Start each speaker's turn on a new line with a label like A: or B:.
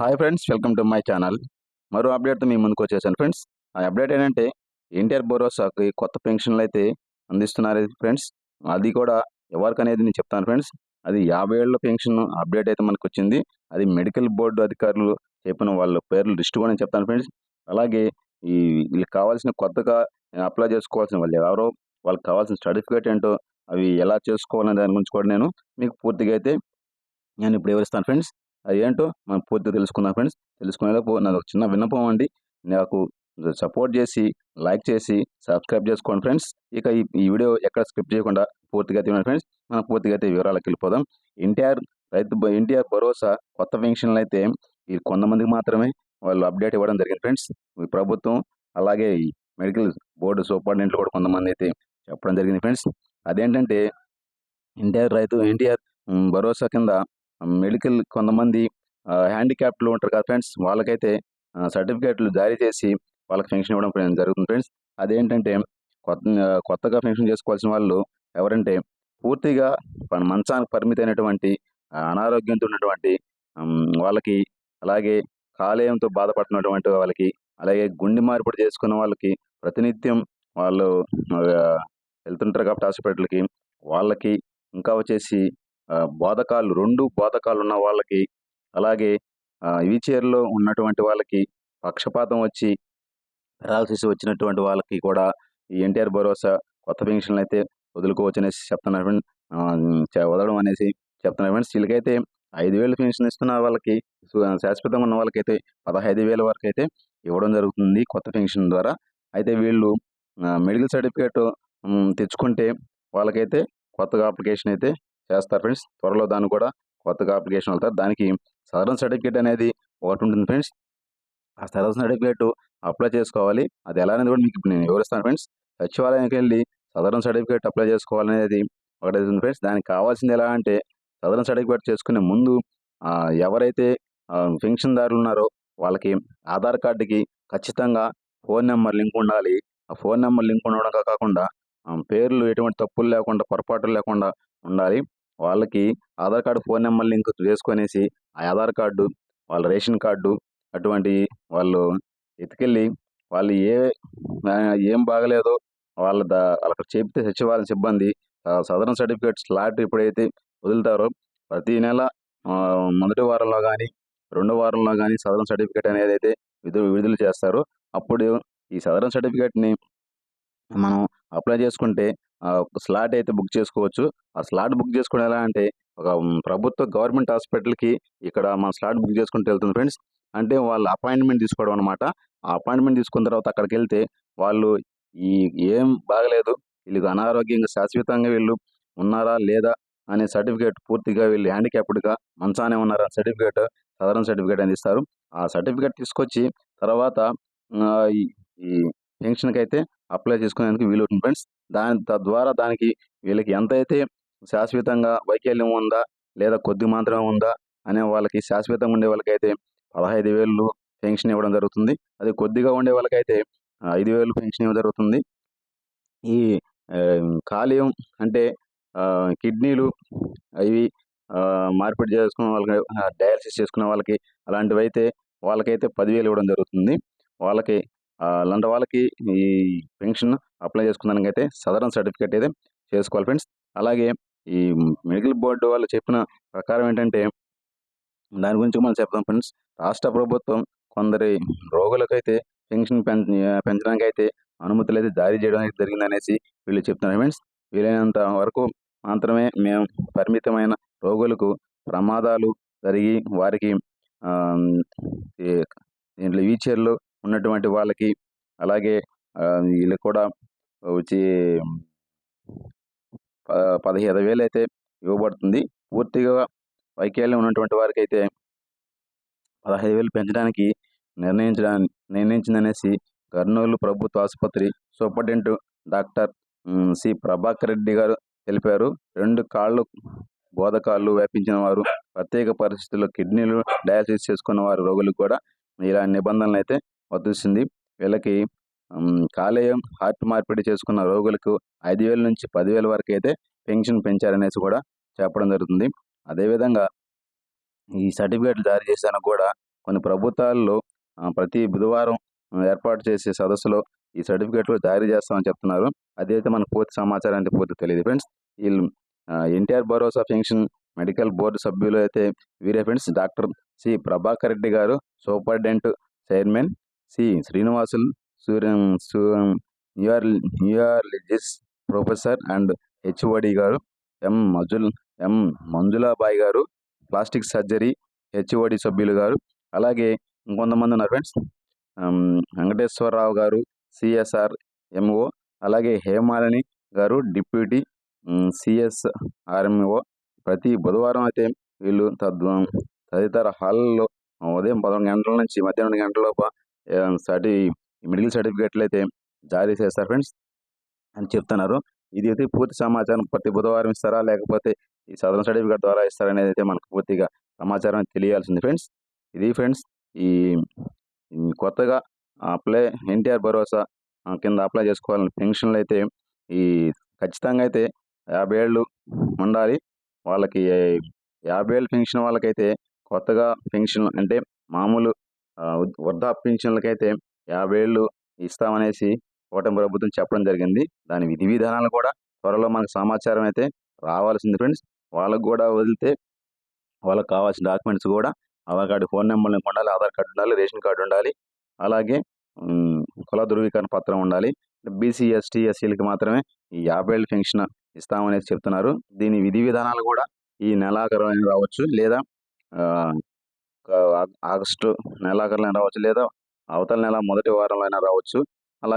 A: Hi friends welcome to my channel. మరో అప్డేట్తో మీ ముందుకు వచ్చేసాను ఫ్రెండ్స్. ఆ అప్డేట్ ఏంటంటే ఎన్టీఆర్ భరోసాకి కొత్త పెన్షన్లు అయితే అందిస్తున్నారు ఫ్రెండ్స్. అది కూడా ఎవరికనేది నేను చెప్తాను ఫ్రెండ్స్. అది యాభై ఏళ్ళ పెన్షన్ అప్డేట్ అయితే మనకు వచ్చింది అది మెడికల్ బోర్డు అధికారులు చెప్పిన వాళ్ళ పేర్లు లిస్ట్ కూడా నేను చెప్తాను ఫ్రెండ్స్. అలాగే ఈ వీళ్ళకి కావాల్సిన కొత్తగా అప్లై చేసుకోవాల్సిన వాళ్ళు ఎవరో వాళ్ళకి కావాల్సిన సర్టిఫికేట్ ఏంటో అవి ఎలా చేసుకోవాలనే దాని గురించి కూడా నేను మీకు పూర్తిగా అయితే నేను ఇప్పుడు వివరిస్తాను ఫ్రెండ్స్. అది ఏంటో మనం పూర్తిగా తెలుసుకుందాం ఫ్రెండ్స్. తెలుసుకునేలోపు నాకు ఒక చిన్న విన్నపం అండి. నాకు సపోర్ట్ చేసి లైక్ చేసి సబ్స్క్రైబ్ చేసుకోండి ఫ్రెండ్స్. ఇక ఈ వీడియో ఎక్కడ స్క్రిప్ట్ చేయకుండా పూర్తిగా తినండి ఫ్రెండ్స్. మనం పూర్తిగా అయితే వివరాలకు వెళ్ళిపోదాం. ఎన్టీఆర్ రైతు ఎన్టీఆర్ భరోసా కొత్త పెన్షన్లు అయితే ఈ కొంతమందికి మాత్రమే వాళ్ళు అప్డేట్ ఇవ్వడం జరిగింది ఫ్రెండ్స్. ఈ ప్రభుత్వం అలాగే మెడికల్ బోర్డు సూపరింటెండెంట్లు కూడా కొంతమంది అయితే చెప్పడం జరిగింది ఫ్రెండ్స్. అదేంటంటే ఎన్టీఆర్ రైతు ఎన్టీఆర్ భరోసా కింద మెడికల్ కొంతమంది హ్యాండిక్యాప్లు ఉంటారు కదా ఫ్రెండ్స్ వాళ్ళకైతే సర్టిఫికేట్లు జారీ చేసి వాళ్ళకి పెన్షన్ ఇవ్వడం జరుగుతుంది ఫ్రెండ్స్. అదేంటంటే కొత్త కొత్తగా పెన్షన్ చేసుకోవాల్సిన వాళ్ళు ఎవరంటే పూర్తిగా మన మంచానికి పరిమితమైనటువంటి అనారోగ్యంతో ఉన్నటువంటి వాళ్ళకి అలాగే కాలేయంతో బాధపడుతున్నటువంటి వాళ్ళకి అలాగే గుండె మార్పిడి చేసుకున్న వాళ్ళకి ప్రతినిత్యం వాళ్ళు వెళ్తుంటారు కాబట్టి హాస్పిటల్కి వాళ్ళకి ఇంకా వచ్చేసి బోధకాలు రెండు బోధకాలు ఉన్న వాళ్ళకి అలాగే వీల్ ఉన్నటువంటి వాళ్ళకి పక్షపాతం వచ్చి పెరాలసిస్ వచ్చినటువంటి వాళ్ళకి కూడా ఈ ఎన్టీఆర్ భరోసా కొత్త పెన్షన్లు అయితే వదులుకోవచ్చు అనేసి చెప్తున్నారు వదలడం అనేసి చెప్తున్నారు ఫ్రెండ్స్. వీళ్ళకైతే ఐదు వేలు పెన్షన్ ఇస్తున్న వాళ్ళకి శాశ్వతంగా ఉన్న వాళ్ళకైతే పదహైదు వేల వరకు అయితే ఇవ్వడం జరుగుతుంది కొత్త పెన్షన్ ద్వారా. అయితే వీళ్ళు మెడికల్ సర్టిఫికేట్ తెచ్చుకుంటే వాళ్ళకైతే కొత్తగా అప్లికేషన్ అయితే చేస్తారు ఫ్రెండ్స్. త్వరలో దాన్ని కూడా కొత్తగా అప్లికేషన్ వెళ్తారు. దానికి సదరన్ సర్టిఫికేట్ అనేది ఒకటి ఉంటుంది ఫ్రెండ్స్. ఆ సదరన్ సర్టిఫికేట్ అప్లై చేసుకోవాలి. అది ఎలా అనేది కూడా మీకు నేను వివరిస్తాను ఫ్రెండ్స్. సచివాలయానికి వెళ్ళి సదరన్ సర్టిఫికేట్ అప్లై చేసుకోవాలనేది ఒకటి ఉంది ఫ్రెండ్స్. దానికి కావాల్సింది ఎలా అంటే సదరన్ సర్టిఫికేట్ చేసుకునే ముందు ఎవరైతే పెన్షన్దారులు ఉన్నారో వాళ్ళకి ఆధార్ కార్డుకి ఖచ్చితంగా ఫోన్ నెంబర్ లింక్ ఉండాలి. ఆ ఫోన్ నెంబర్ లింక్ ఉండడం కాకుండా పేర్లు ఎటువంటి తప్పులు లేకుండా పొరపాట్లు లేకుండా ఉండాలి. వాళ్ళకి Aadhaar card phone number link వేసుకొనేసి ఆ ఆధార్ కార్డు వాళ్ళ రేషన్ కార్డు అటువంటి వాళ్ళు ఎత్తుకెళ్ళి వాళ్ళు ఏ ఏం బాగలేదో వాళ్ళ దా వాళ్ళకి చెప్తే సచివాలయం సిబ్బంది సదరన్ సర్టిఫికేట్ స్లాట్ ఎప్పుడైతే వదులుతారో ప్రతి నెల మొదటి వారంలో కానీ రెండో వారంలో కానీ సదరన్ సర్టిఫికేట్ అనేది అయితే విడుదల చేస్తారు. అప్పుడు ఈ సదరన్ సర్టిఫికేట్ని మనం అప్లై చేసుకుంటే ఒక స్లాట్ అయితే బుక్ చేసుకోవచ్చు. ఆ స్లాట్ బుక్ చేసుకోవడం ఎలా అంటే ఒక ప్రభుత్వ గవర్నమెంట్ హాస్పిటల్కి ఇక్కడ మన స్లాట్ బుక్ చేసుకుంటూ వెళ్తుంది ఫ్రెండ్స్. అంటే వాళ్ళు అపాయింట్మెంట్ తీసుకోవడం అనమాట ఆ అపాయింట్మెంట్ తీసుకున్న తర్వాత అక్కడికి వెళ్తే వాళ్ళు ఈ ఏం బాగలేదు. వీళ్ళకి అనారోగ్యంగా శాశ్వతంగా వీళ్ళు ఉన్నారా లేదా అనే సర్టిఫికేట్ పూర్తిగా వీళ్ళు హ్యాండిక్యాప్డ్గా మంచానే ఉన్నారా సర్టిఫికేట్ సాధారణ సర్టిఫికేట్ అని ఇస్తారు ఆ సర్టిఫికేట్ తీసుకొచ్చి తర్వాత ఈ పెన్షన్కి అయితే అప్లై చేసుకునేందుకు వీలవుతుంది. ఫ్రెండ్స్ దాని తద్వారా దానికి వీళ్ళకి ఎంతైతే శాశ్వతంగా వైకల్యం ఉందా లేదా కొద్ది మాత్రమే ఉందా అనే వాళ్ళకి శాశ్వతంగా ఉండే వాళ్ళకైతే పదహైదు వేలు పెన్షన్ ఇవ్వడం జరుగుతుంది. అది కొద్దిగా ఉండే వాళ్ళకైతే ఐదు వేలు పెన్షన్ ఇవ్వడం జరుగుతుంది. ఈ కాలేయం అంటే కిడ్నీలు అవి మార్పిడి చేసుకున్న వాళ్ళకి డయాలసిస్ చేసుకునే వాళ్ళకి అలాంటివి అయితే వాళ్ళకైతే పదివేలు ఇవ్వడం జరుగుతుంది. వాళ్ళకి అలాంటి వాళ్ళకి ఈ పెన్షన్ అప్లై చేసుకున్నానికి అయితే సదరన్ సర్టిఫికేట్ అయితే చేసుకోవాలి ఫ్రెండ్స్. అలాగే ఈ మెడికల్ బోర్డు వాళ్ళు చెప్పిన ప్రకారం ఏంటంటే దాని గురించి మనం చెప్తాం ఫ్రెండ్స్. రాష్ట్ర ప్రభుత్వం కొందరి రోగులకైతే పెన్షన్ పెంచడానికి అయితే అనుమతులు అయితే జారీ చేయడం అయితే జరిగిందనేసి వీళ్ళు చెప్తున్నారు ఫ్రెండ్స్. వీలైనంత వరకు మాత్రమే మేము పరిమితమైన రోగులకు ప్రమాదాలు జరిగి వారికి దీంట్లో వీచర్లు ఉన్నటువంటి వాళ్ళకి అలాగే వీళ్ళు వీళ్ళకి కూడా వచ్చి ప- పదిహేను వేలు అయితే ఇవ్వబడుతుంది. పూర్తిగా వైకల్యం ఉన్నటువంటి వారికి అయితే పదహైదు వేలు పెంచడానికి నిర్ణయించడానికి నిర్ణయించిందనేసి కర్నూలు ప్రభుత్వ ఆసుపత్రి superintendent doctor C Prabhakar Reddy garu తెలిపారు. రెండు కాళ్ళు బోధకాళ్ళు వ్యాపించిన వారు ప్రత్యేక పరిస్థితుల్లో కిడ్నీలు డయాలసిస్ చేసుకున్న వారు రోగులకు కూడా ఇలా నిబంధనలు అయితే వర్తిస్తుంది వీళ్ళకి కాలేయం హార్ట్ మార్పిడి చేసుకున్న రోగులకు ఐదు వేల నుంచి పదివేల వరకు అయితే పెన్షన్ పెంచారనేసి కూడా చెప్పడం జరుగుతుంది. అదేవిధంగా ఈ సర్టిఫికేట్లు జారీ చేసానికి కూడా కొన్ని ప్రభుత్వాల్లో ప్రతి బుధవారం ఏర్పాటు చేసే సదస్సులో ఈ సర్టిఫికేట్లు జారీ చేస్తామని చెప్తున్నారు. అదైతే మనకు పూర్తి సమాచారం అయితే పూర్తి తెలియదు ఫ్రెండ్స్. వీళ్ళు ఎన్టీఆర్ భరోసా పెన్షన్ మెడికల్ బోర్డు సభ్యులు అయితే వీరే friends. Doctor C. Prabhakar Reddy garu superintendent chairman C. Srinivasulu Surya New York neurologist professor and HOD garu M. మజుల్ ఎం. మంజులాబాయ్ గారు ప్లాస్టిక్ సర్జరీ హెచ్ఓడి సభ్యులు గారు అలాగే ఇంకొంతమంది ఉన్నారు ఫ్రెండ్స్. వెంకటేశ్వరరావు గారు సిఎస్ఆర్ ఎంఓ అలాగే హేమాలిని గారు డిప్యూటీ సిఎస్ ఆర్ఎంఓ ప్రతి బుధవారం అయితే వీళ్ళు తద్ తదితర హాల్లో ఉదయం పదకొండు గంటల నుంచి మధ్యాహ్నం గంటల లోపు సర్టి మెడికల్ సర్టిఫికేట్లు అయితే జారీ చేస్తారు ఫ్రెండ్స్ అని చెప్తున్నారు. ఇది అయితే పూర్తి సమాచారం ప్రతి బుధవారం ఇస్తారా? లేకపోతే ఈ సదరన్ సర్టిఫికేట్ ద్వారా ఇస్తారనేది అయితే మనకు పూర్తిగా సమాచారం తెలియాల్సింది ఫ్రెండ్స్. ఇది ఫ్రెండ్స్ ఈ కొత్తగా అప్లై ఎన్టీఆర్ భరోసా కింద అప్లై చేసుకోవాలని పెన్షన్లు అయితే ఈ ఖచ్చితంగా అయితే యాభై ఏళ్ళు ఉండాలి. వాళ్ళకి యాభై ఏళ్ళు పెన్షన్ వాళ్ళకైతే కొత్తగా పెన్షన్ అంటే మామూలు ఆ, యాభై ఏళ్ళు ఇస్తామనేసి కూటమి ప్రభుత్వం చెప్పడం జరిగింది. దాని విధి విధానాలు కూడా త్వరలో మనకు సమాచారం అయితే రావాల్సింది ఫ్రెండ్స్. వాళ్ళకు కూడా వదిలితే వాళ్ళకి కావాల్సిన డాక్యుమెంట్స్ కూడా ఆధార్ కార్డు ఫోన్ నెంబర్ ఉండాలి ఆధార్ కార్డు ఉండాలి రేషన్ కార్డు ఉండాలి. అలాగే కుల ధృవీకరణ పత్రం ఉండాలి. బీసీ ఎస్టీ ఎస్సీలకి మాత్రమే ఈ యాభై ఏళ్ళ పెన్షన్ ఇస్తామనేసి చెప్తున్నారు. దీని విధి విధానాలు కూడా ఈ నెలాఖరు రావచ్చు. లేదా ఆగస్టు నెలాఖరులో అయినా రావచ్చు లేదా అవతల నెల మొదటి వారంలో అయినా రావచ్చు.